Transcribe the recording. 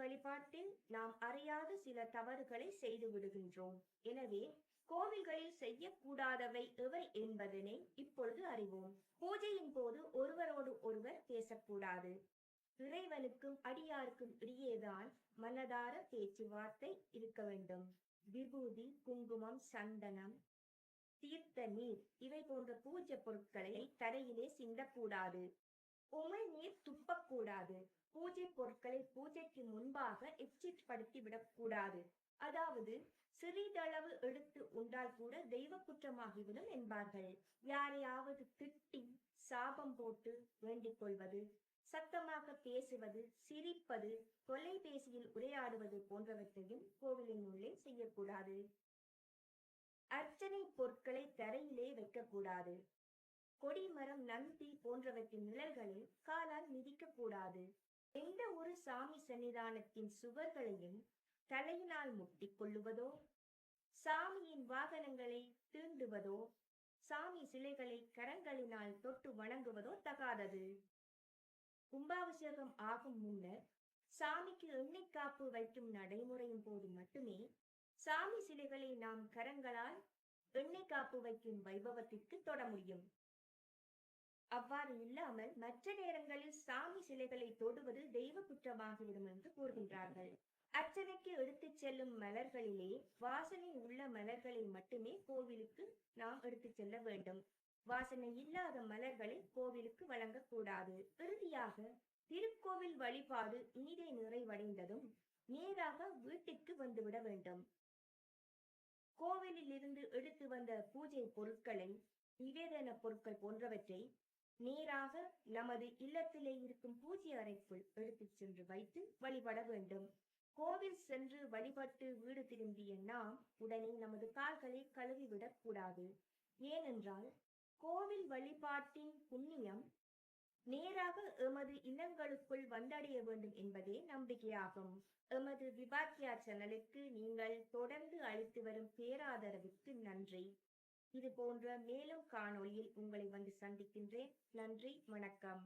வழிபாட்டில் நாம் அறியாத சில தவறுகளை செய்து விடுகின்றோம். எனவே கோவில்களில் செய்யக்கூடாதவை எவை என்பதனை இப்பொழுது அறிவோம். பூஜையின் போது ஒருவரோடு ஒருவர் பேசக்கூடாது. இறைவனுக்கும் அடியாருக்கும் இடையேதான் மனதார பேச்சுவார்த்தை இருக்க வேண்டும். விபூதி குங்குமம் சந்தனம் தீர்த்த நீர் இவை போன்ற பூஜை பொருட்களை தரையிலே சிந்தக்கூடாது. உமிழ் நீர் துப்பக்கூடாது. பூஜை பொருட்களை பூஜைக்கு முன்பாக எச்சிற்படுத்தி விடக்கூடாது. அதாவது சிறிதளவு எடுத்து உண்டால் கூட தெய்வ குற்றமாகிவிடும் என்பார்கள். யாரையாவது திட்டி சாபம் போட்டு வேண்டிக் கொள்வது சத்தமாக பேசுவது சிரிப்பது தொலைபேசியில் உரையாடுவது போன்றவற்றையும் கோவிலின் உள்ளே செய்யக்கூடாது. அர்ச்சனை பொருட்களை தரையிலே வைக்கக்கூடாது. கொடிமரம் நந்தி போன்றவற்றின் நிழல்களில் காலால் மிதிக்கக்கூடாது. எந்த ஒரு சாமி சன்னிதானத்தின் சுவர்களையும் தலையினால் முட்டிக் கொள்ளுவதோ? சாமியின் வாகனங்களை தீண்டுவதோ? சாமி சிலைகளை கரங்களினால் தொட்டு வணங்குவதோ தகாதது. கும்பாபிஷேகம் ஆகும் முன்னர் சாமிக்கு எண்ணெய் காப்பு வைக்கும் நடைமுறையின் போது மட்டுமே சாமி சிலைகளை நாம் கரங்களால் எண்ணெய் காப்பு வைக்கும் வைபவத்திற்கு தொட முடியும். அவ்வாறு இல்லாமல் மற்ற நேரங்களில் சாமி சிலைகளை தொடுவது தெய்வ குற்றமாகிவிடும் என்று கூறுகின்றார்கள். அர்ச்சனைக்கு எடுத்துச் செல்லும் மலர்களிலே வாசனை உள்ள மலர்களை மட்டுமே கோவிலுக்கு நாம் எடுத்துச் செல்ல வேண்டும். வாசனை இல்லாத மலர்களை கோவிலுக்கு வழங்கக்கூடாது. இறுதியாக திருக்கோவில் வழிபாடு இனிதே நிறைவடைந்ததும் நேராக வீட்டிற்கு வந்துவிட வேண்டும். கோவிலில் இருந்து எடுத்து வந்த பூஜை பொருட்களை நிவேதன பொருட்கள் போன்றவற்றை நேராக நமது இல்லத்திலே இருக்கும் பூஜை அறைக்குள் எடுத்துச் சென்று வைத்து வழிபட வேண்டும். கோவில் சென்று வழிபட்டு வீடு திரும்பிய நாம் உடனே நமது கால்களை கழுவிவிடக் கூடாது. ஏனென்றால் கோவில் வழிபாட்டின் புண்ணியம் நேராக எமது இல்லங்களுக்குள் வந்தடைய வேண்டும் என்பதே நம்பிக்கையாகும். எமது விபாக்கியா சேனலுக்கு நீங்கள் தொடர்ந்து அளித்து வரும் பேராதரவுக்கு நன்றி. இது போன்ற மேலும் காணொளியில் உங்களை வந்து சந்திக்கின்றேன். நன்றி வணக்கம்.